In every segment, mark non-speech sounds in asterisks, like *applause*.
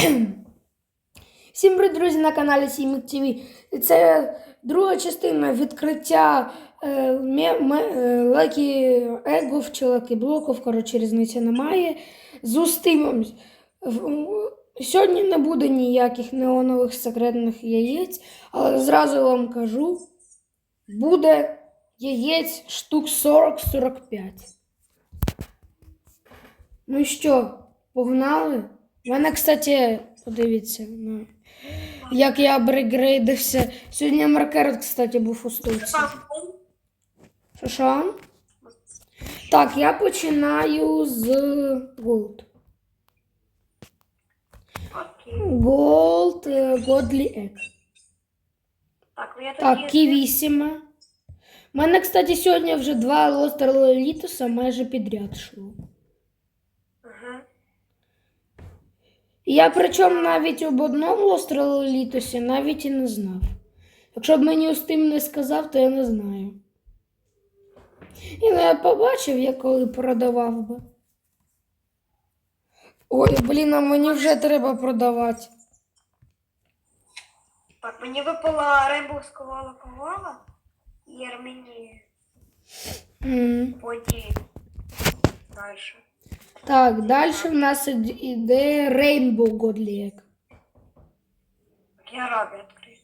*clears throat* Всім привіт, друзі, на каналі Сімік ТВ. Це друга частина відкриття е, е, лакі егов чи лакі блоків, коротше, різниці немає. З устимом. Сьогодні не буде ніяких неонових секретних яєць, але зразу вам кажу, буде яєць штук 40-45. Ну що, погнали? У мене, кстати, подивіться, ну, як я апгрейдився. Сьогодні маркер, кстати, був у стульці. Що що? Так, я починаю з Gold. Gold е, Godly Egg. Так, ну Ківісіма. У мене, кстати, сьогодні вже два Лостер Лолітуса майже підряд йшло. Ага. І Я причому навіть об одному Лостер Лолітусі навіть і не знав. Якщо б мені Устим не сказав, то я не знаю. І ну, я побачив, я коли продавав би. Ой, блін, а мені вже треба продавати. Так, мені випала Рейнбоу сковала ковала і Армені М. поді далі. Так, далі в нас ід- іде Rainbow Godly Egg. Так, я рабі відкрию.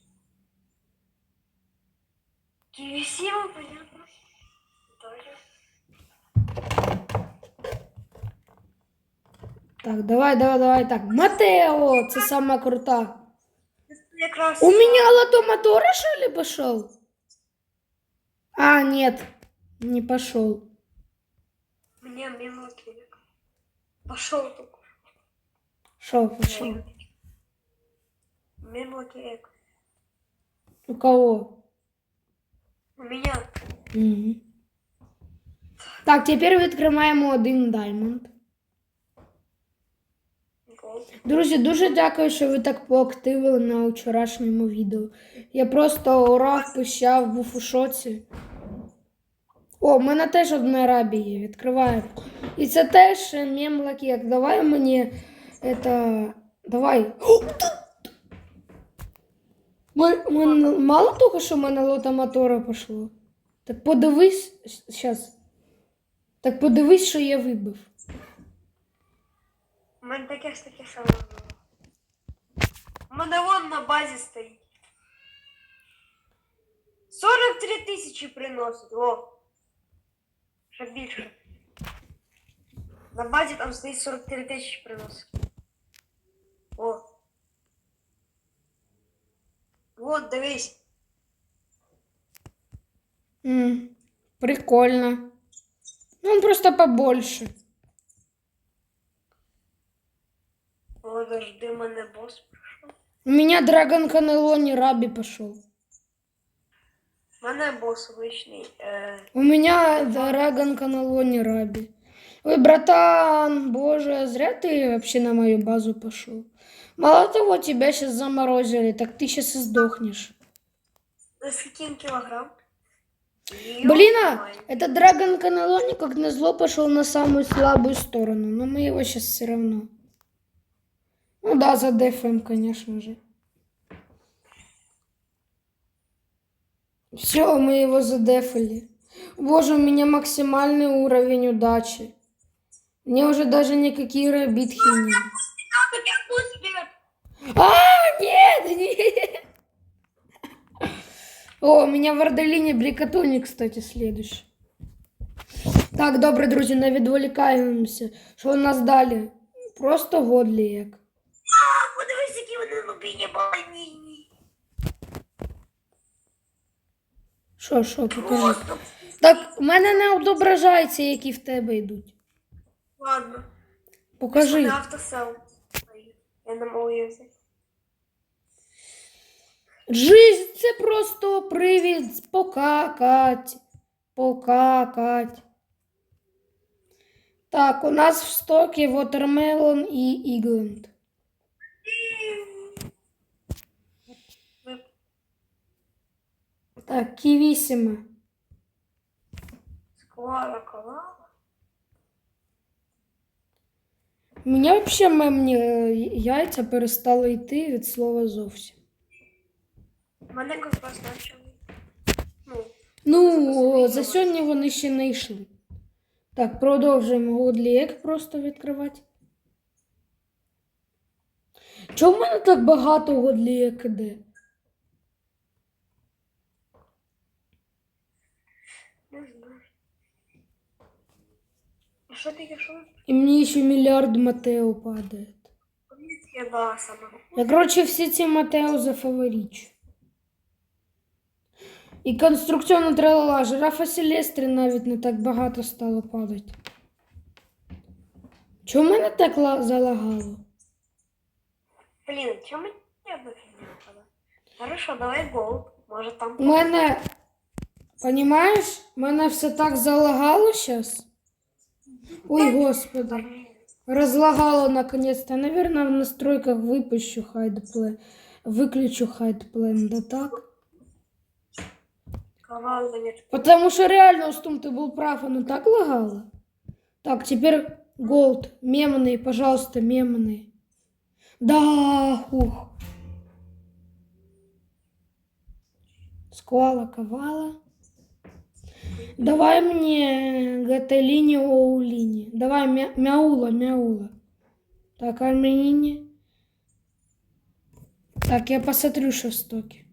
Ківісіма, понятно. Далі. Так, давай, давай, давай. Так, Матео, це сама крута. Це Якраз... У меня лотомотора, что ли, пошел? А, нет, не пошел. Мені минутки. Пошел тут. Шел, пошел. Минутки. У кого? У меня. Мгм. Так, тепер відкриваємо один даймонд. Друзі, дуже дякую, що ви так поактивили на вчорашньому відео. Я просто орав, пищав, був у шоці. О, в мене теж одна рабі є, відкриваємо. І це теж е, мем лакек. Давай мені это. Давай. О, Ми, ми, мало того, що в мене лотомотора пішло. Так подивись зараз. Так подивись, що я вибив. У мене таке ж таке саме було. У мене вон на базі стоїть. 43 тисячі приносить, о. Ще більше. На базі там стоїть 43 тисячі приносить. О. Вот, дивись. М, прикольно. Ну, он просто побольше. Подожди, мене бос прийшов. У меня Драгон Канелони Раби пошел. У мене бос обичний. Е, У меня Драгон Канелони Раби. Ой, братан, боже, зря ты вообще на мою базу пошел. Мало того, тебя сейчас заморозили, так ты сейчас и сдохнешь. за скільки кілограм? Блин, а этот Драгон Канелони, как назло, пошел на самую слабую сторону. Но мы его сейчас все равно. Ну да, задефаем, конечно же. Все, мы его задефали. Боже, у меня максимальный уровень удачи. Мне уже даже никакие рабитхи не... А, нет, нет. О, у меня в Ордолине Брикатони, кстати, следующий. Так, добре, друзі, не відволікаємося. Що у нас далі? Просто годлі як. А, подивись, які вони лубіні больні. Що, що, покажи. Так, в мене не відображається, які в тебе йдуть. Ладно. Покажи. На автосел. Я не можу її взяти. Жизнь це просто привід покакать. Покакать. Так, у нас в стокі Watermelon і Ігленд. Так, ківісіма. Склала кола. Мені взагалі мемні е, яйця перестали йти від слова зовсім. Мене ковбас почали. Ну, Ну, за сьогодні вони ще не йшли. Так, продовжуємо Годлік просто відкривати. Чому в мене так багато Годлік іде? не знаю. А що таке що? І мені ще мільярд Матео падає. Я. Я, коротше, всі ці Матео зафаворічу. І конструкційна тралала. Жирафа Селестри навіть не так багато стало падати. Чому мене так ла- залагало? Блін, чому би не випала? Хорошо, давай голд. Може там. У мене, понімаєш, у мене все так залагало зараз. Ой, господи. Разлагало наконец-то. Наверное, в настройках выпущу хайдплен. Выключу хайдплен, да так? Команда не Потому что реально, Устум, ты был прав, оно так лагало. Так, теперь голд. Мемные, пожалуйста, мемные. Да, ух. Сквала, ковала. Давай мне гаталини оулини. Давай мя- мяула, мяула. Так, армянини. Так, я посмотрю, что в стоке.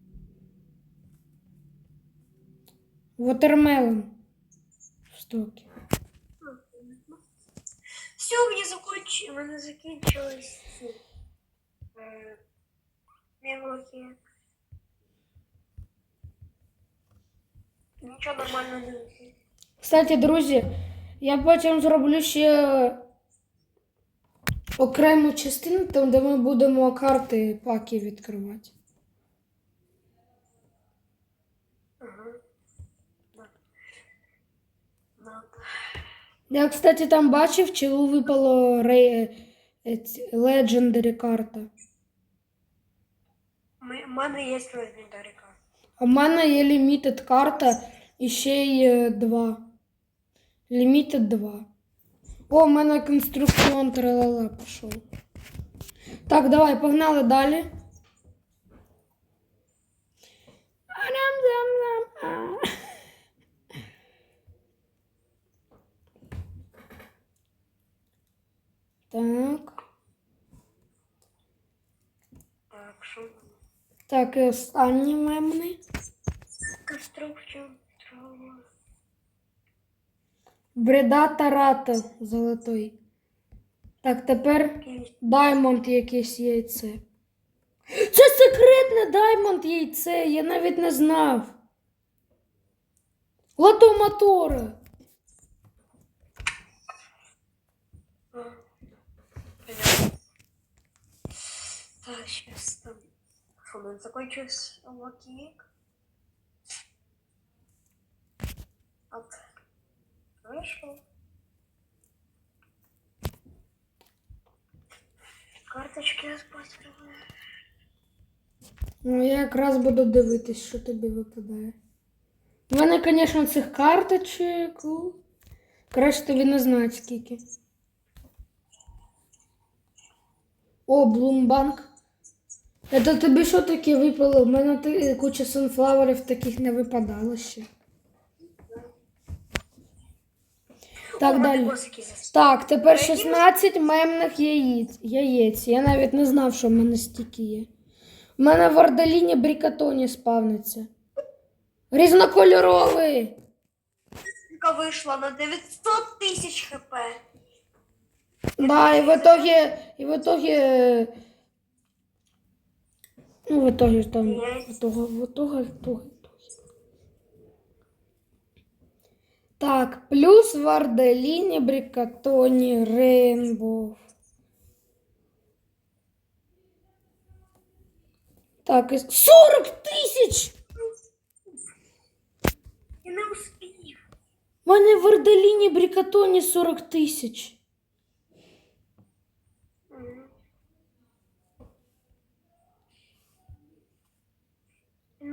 Watermelon в стоке. Все, мені законч... у мене закінчились Нічого нормально не вийшло. Кстати, друзі, я потім зроблю ще окрему частину, там, де ми будемо карти паки відкривати. Я, кстати, там бачив, чилу випало е, карта. У мене є легендарі карти. В мене є Limited карта і ще е, два. Limited 2. О, у мене конструкціон тралала пішов. Так, давай, погнали далі. Так. Так, що? Так, і останній мемний. Конструкцію. трава. Бреда Тарата золотой. Так, тепер Даймонд якесь яйце. Це секретне Даймонд яйце, я навіть не знав. Лото мотора. Так, сейчас там. Меня закончился локик. Оп. Хорошо. Карточки посмотрю. Ну, я якраз буду дивитись, що тобі випадає. У мене, звісно, цих карточок. Краще тобі не знати скільки. О, Блумбанк. Це тобі що таке випало? У мене куча санфлаверів таких не випадало ще. Так, далі. Так, тепер 16 мемних яєць. яєць. Я навіть не знав, що в мене стільки є. У мене в Ордаліні Брікатоні спавниться. Різнокольоровий. Вышла на 900 тысяч хп. Да, і в итоге, і в итоге, ну, в итоге там, в итоге, в итоге, в итоге. Так, плюс в Ордаліні Брікатоні Рейнбоу. Так, і 40 тисяч! У мене в Ордаліні Брікатоні 40 тисяч.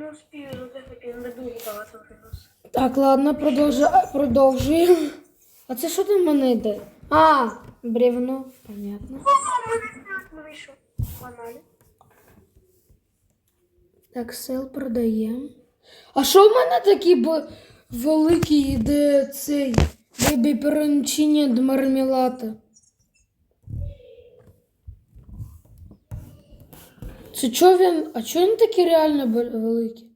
Я Не успію задихати, не дуже багато виносу. Так, ладно, продовжу, продовжуємо. А це що там в мене йде? А, бревно, понятно. Ну вийшов. Баналі. Так, сел продаємо. А що в мене такі б... великі йде цей бебі перенчині до мармелада? Це чо він. А чого він такі реально великі?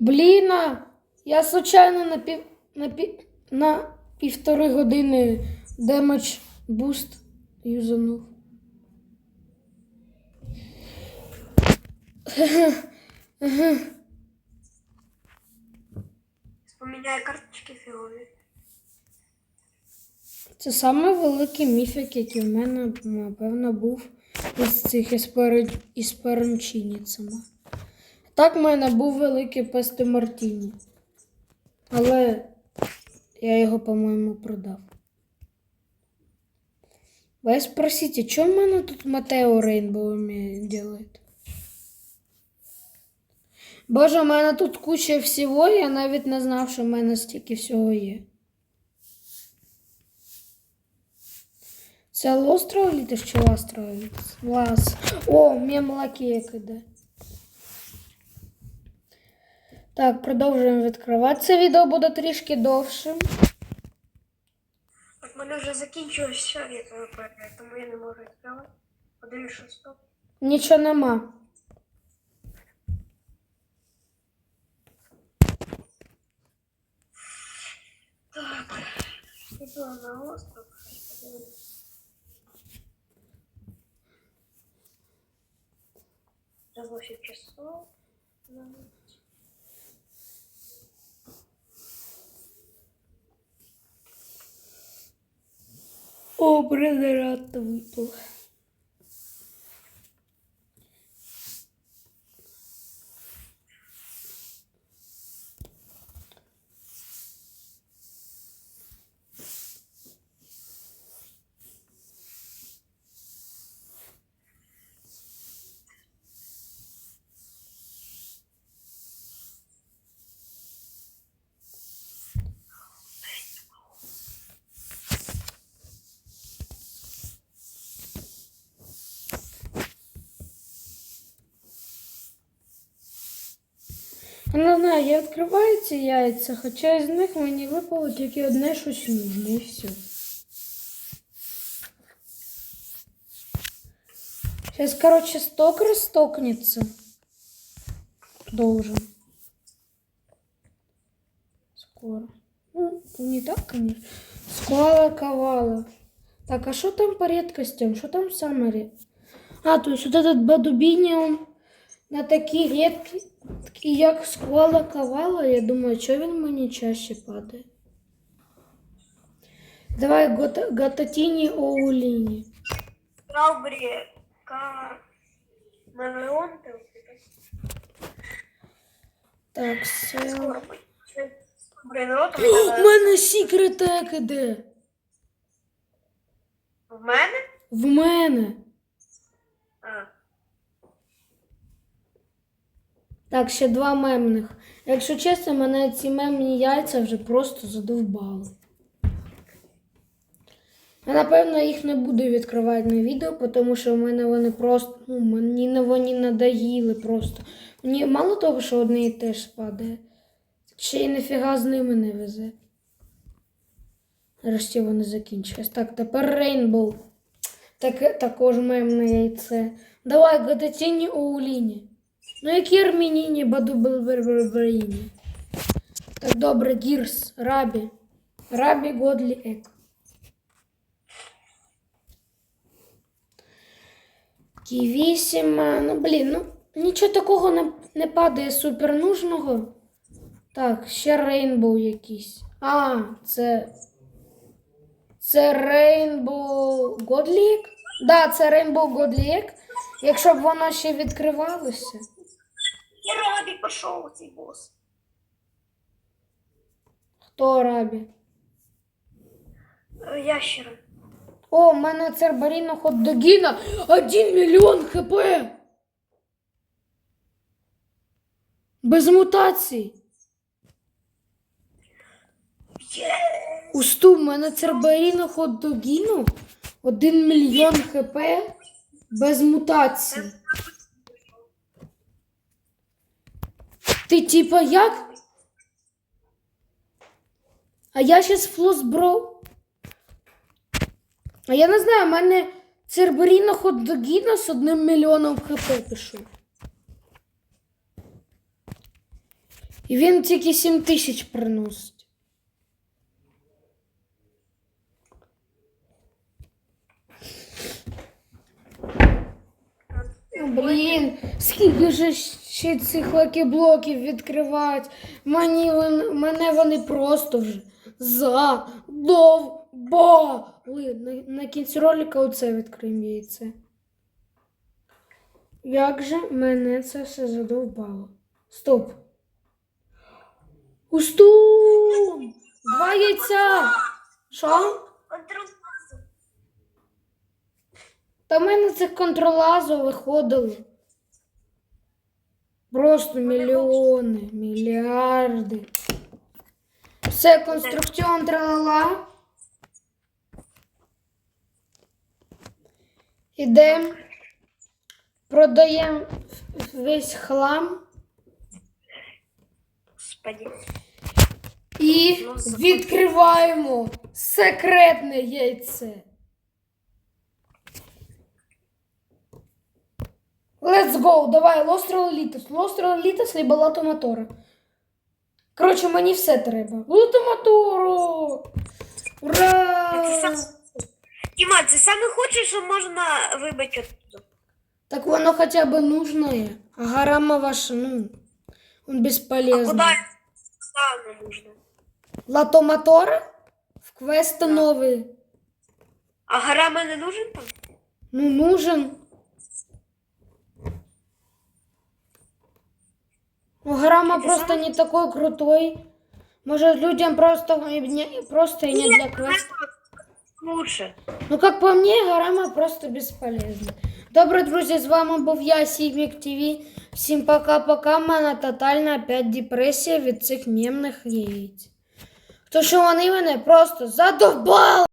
Блін, я случайно на пів на, пів, на півтори години демедж буст юзанув. Поміняй карточки фігові. Це саме великий міфік, який в мене, напевно, був із цих із, перемчинницями. Так в мене був великий песте Мартіні. Але я його, по-моєму, продав. Ви спросите, що в мене тут Матео Рейнбоу вміє делает? Боже, у мене тут куча всього, я навіть не знав, що в мене стільки всього є. Це лостроволітис чи ластроволітис? Лас. О, мем лакієк іде. Так, продовжуємо відкривати. Це відео буде трішки довшим. Так, в мене вже закінчилось все, я тебе тому я не можу відкривати. Подивлюсь, що стоп. Нічого нема. Так, іду на остров. 8 часов. О, бренерата випала. Не знаю, я відкриваю ці яйця, хоча із них мені випало тільки одне щось нужне і все. Сейчас, короче, стокер стокнется. Должен. Скоро. Ну, не так, конечно. Сквала ковала. Так, а что там по редкостям? Что там самое? А, то есть вот этот Бадубини, он на такі такі як сквала ковала, я думаю, що він мені чаще падає. Давай гататіні оуліні. Страубері, Камелеон, Так, рот *gasps* у мене. секретек іде. В мене? В мене. А. Так, ще два мемних. Якщо чесно, мене ці мемні яйця вже просто задовбали. Я, напевно, їх не буду відкривати на відео, тому що в мене вони просто. Ну, мені не вони надоїли просто. Мені мало того, що одне і те ж падає. Ще й ніфіга з ними не везе. Нарешті вони закінчились. Так, тепер Рейнбоу. Так, також мемне яйце. Давай, Гататіні Оуліні. Ну, які армініні баду-бл-бл-бл-бл-іні. Так, добре, Гірс, Рабі. Рабі Годлі Ек. Ківісіма. Ну, блін, ну нічого такого не, не падає супернужного. Так, ще Рейнбоу якийсь. А, це. Це Рейнбоу Годлік? Да, це Рейнбоу Годлік. Якщо б воно ще відкривалося. Я радий пішов цей бос. Хто Рабі? Е, Ящери. О, у мене цербаріно хот догіна 1 мільйон хп. Без мутацій. Усту, в мене церберіно ходогіну 1 мільйон хп без мутацій. Ти типа як? А я сейчас флос бро. А я не знаю, у мене церберіно ходогіно з одним мільйоном хп пішов. І він тільки 7 тисяч приносить. Ну, Блін, скільки ж ще цих лакіблоків відкривати? Мені вон, мене вони просто вже задовбали. На, на кінці ролика оце відкриємо яйце. Як же мене це все задовбало? Стоп. Устун! Два яйця! Що? Та в мене цих контролазу виходило. Просто мільйони, мільярди. Все, конструкціон тралала. Ідемо. Продаємо весь хлам Господи. і відкриваємо секретне яйце. Let's go, давай, Лостро Літос. Лостро Літос либо Лато Мотора. Коротше, мені все треба. Лото Мотору! Ура! Це сам... Діма, це саме худше, що можна вибити оттуда. Так воно хоча б нужное. А гарама ваша, ну, он А бесполезный. куди саме нужно? Лото Мотора? В квесты новые. А гарама не нужен там? Ну, нужен. Ну, Грама просто не такой крутой. Может, людям просто, и не, просто и не для квеста. Лучше. Ну, как по мне, Гарама просто бесполезна. Добре, друзі, з вами був я, Сімік ТВ. Всім пока-пока. У мене тотальна опять депресія від цих мемних яєць. То що вони мене просто задовбали.